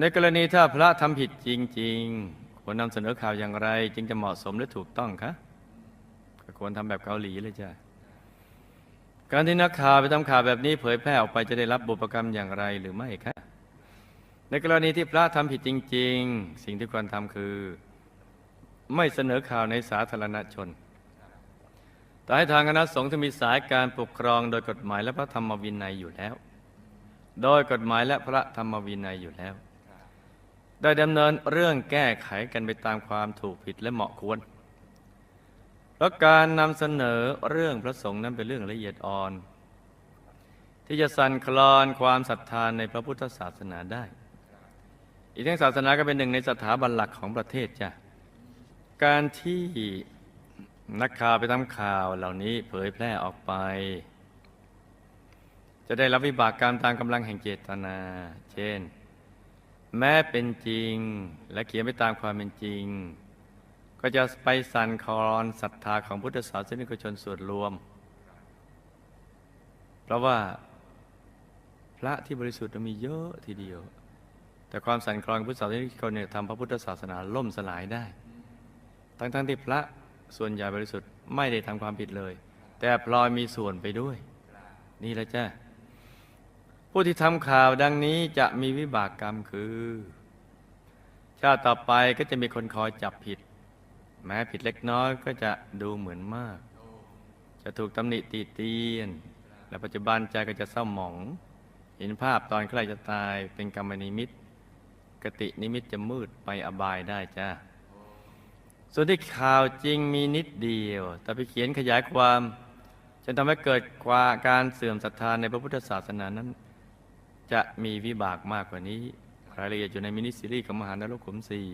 ในกรณีถ้าพระทำผิดจริง ๆ ควรนำเสนอข่าวอย่างไร จึงจะเหมาะสมและถูกต้องคะก็ควรทำแบบเกาหลีเลยจ้ะการที่นักข่าวไปทำข่าวแบบนี้เผยแพร่ออกไปจะได้รับบุปกรรมอย่างไรหรือไม่คะในกรณีที่พระทำผิดจริง ๆ สิ่งที่ควรทำคือ ไม่เสนอข่าวในสาธารณชน แต่ให้ทางคณะสงฆ์ที่มีสายการปกครอง โดยกฎหมายและพระธรรมวินัยอยู่แล้ว โดยกฎหมายและพระธรรมวินัยอยู่แล้ว ได้ดำเนินเรื่องแก้ไขกันไปตามความถูกผิดและเหมาะควร เพราะการนำเสนอเรื่องพระสงฆ์นั้นเป็นเรื่องละเอียดอ่อน ที่จะสั่นคลอนความศรัทธานในพระพุทธศาสนาได้ อีกทั้งศาสนาก็เป็นหนึ่งในสถาบันหลักของประเทศจ้ะการที่นักข่าวไปทำข่าวเหล่านี้เผยแพร่ออกไป จะได้รับวิบากกรรมตามกำลังแห่งเจตนา เช่น แม้เป็นจริงและเขียนไปตามความเป็นจริง ก็จะไปสั่นคลอนศรัทธาของพุทธศาสนิกชนส่วนรวม เพราะว่าพระที่บริสุทธิ์มีเยอะทีเดียว แต่ความสั่นคลอนพุทธศาสนิกชนเนี่ยทำพระพุทธศาสนาล่มสลายได้ ทั้งๆที่พระส่วนใหญ่บริสุทธิ์ไม่ได้ทำความผิดเลย แต่พลอยมีส่วนไปด้วย นี่แหละจ้า ผู้ที่ทำข่าวดังนี้จะมีวิบากกรรมคือ ชาติต่อไปก็จะมีคนคอยจับผิด แม้ผิดเล็กน้อยก็จะดูเหมือนมาก จะถูกตำหนิตีเตียน และปัจจุบันใจก็จะเศร้าหมอง เห็นภาพตอนใกล้จะตายเป็นกรรมนิมิตกตินิมิตจะมืดไปอบายได้จ้าส่วนที่ข่าวจริงมีนิดเดียว แต่ไปเขียนขยายความจนทำให้เกิดควาการเสื่อมศรัทธาในพระพุทธศาสนานั้น จะมีวิบากมากกว่านี้ รายละเอียดอยู่ในมินิซีรีส์ของมหานรกขุมสี่